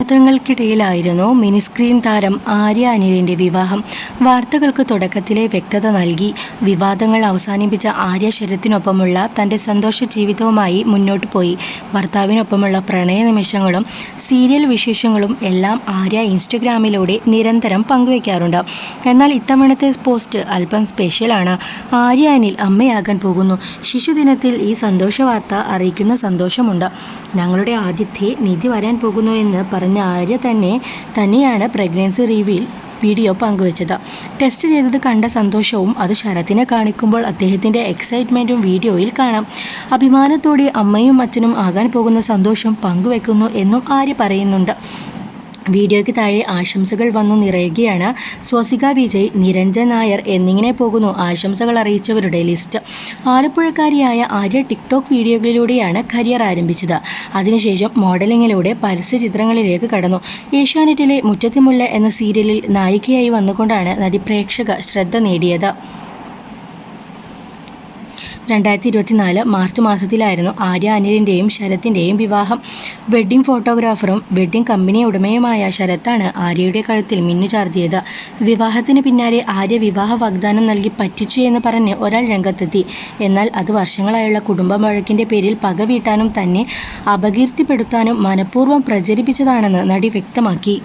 വിവാദങ്ങൾക്കിടയിലായിരുന്നു mini screen താരം ആര്യ അനിലിന്റെ വിവാഹം. വാർത്തകൾക്ക് തുടക്കത്തിലെ വ്യക്തത നൽകി. വിവാദങ്ങൾ അവസാനിപ്പിച്ച ആര്യ ശരത്തിനൊപ്പമുള്ള തന്റെ സന്തോഷ ജീവിതവുമായി മുന്നോട്ട് പോയി. ഭർത്താവിനൊപ്പമുള്ള പ്രണയ നിമിഷങ്ങളും സീരിയൽ വിശേഷങ്ങളും എല്ലാം ആര്യ ഇൻസ്റ്റഗ്രാമിലൂടെ നിരന്തരം പങ്കുവയ്ക്കാറുണ്ട് എന്നാൽ ഇത്തവണത്തെ പോസ്റ്റ് അല്പം സ്പെഷ്യലാണ് ആര്യ അനിൽ അമ്മയാകാൻ പോകുന്നു. ശിശുദിനത്തിൽ ഈ സന്തോഷ വാർത്ത അറിയിക്കുന്ന സന്തോഷമുണ്ട്. ഞങ്ങളുടെ ആദ്യത്തെ നിധി വരാൻ പോകുന്നു എന്ന് പറഞ്ഞ ആര്യ തന്നെ തന്നെയാണ് പ്രഗ്നൻസി റിവീൽ വീഡിയോ പങ്കുവച്ചത്. ടെസ്റ്റ് ചെയ്തത് കണ്ട സന്തോഷവും അത് ശരത്തിനെ കാണിക്കുമ്പോൾ അദ്ദേഹത്തിന്റെ എക്സൈറ്റ്മെന്റും വീഡിയോയിൽ കാണാം. അഭിമാനത്തോടെ അമ്മയും അച്ഛനും ആകാൻ പോകുന്ന സന്തോഷം പങ്കുവെക്കുന്നു എന്നും ആര്യ പറയുന്നുണ്ട്. വീഡിയോയ്ക്ക് താഴെ ആശംസകൾ വന്നു നിറയുകയാണ്. സ്വസിക വിജയ് നിരഞ്ജൻ നായർ എന്നിങ്ങനെ പോകുന്നു ആശംസകൾ അറിയിച്ചവരുടെ ലിസ്റ്റ്. ആലപ്പുഴക്കാരിയായ ആര്യ ടിക്ടോക്ക് വീഡിയോകളിലൂടെയാണ് കരിയർ ആരംഭിച്ചത്. അതിനുശേഷം മോഡലിങ്ങിലൂടെ പരസ്യ ചിത്രങ്ങളിലേക്ക് കടന്നു. ഏഷ്യാനെറ്റിലെ മുറ്റത്തിമുല്ല എന്ന സീരിയലിൽ നായികയായി വന്നുകൊണ്ടാണ് നടി പ്രേക്ഷക ശ്രദ്ധ നേടിയത്. രണ്ടായിരത്തി ഇരുപത്തിനാല് മാർച്ച് മാസത്തിലായിരുന്നു ആര്യ അനിലിന്റെയും ശരത്തിന്റെയും വിവാഹം. വെഡ്ഡിംഗ് ഫോട്ടോഗ്രാഫറും വെഡ്ഡിംഗ് കമ്പനി ഉടമയുമായ ശരത്താണ് ആര്യയുടെ കഴുത്തിൽ മിന്നു ചാർത്തിയത് വിവാഹത്തിന് പിന്നാലെ ആര്യ വിവാഹ വാഗ്ദാനം നൽകി പറ്റിച്ചു എന്ന് പറഞ്ഞ് ഒരാൾ രംഗത്തെത്തി. എന്നാൽ അത് വർഷങ്ങളായുള്ള കുടുംബ വഴക്കിന്റെ പേരിൽ പക വീട്ടാനും തന്നെ അപകീർത്തിപ്പെടുത്താനും മനഃപൂർവം പ്രചരിപ്പിച്ചതാണെന്ന് നടി വ്യക്തമാക്കി.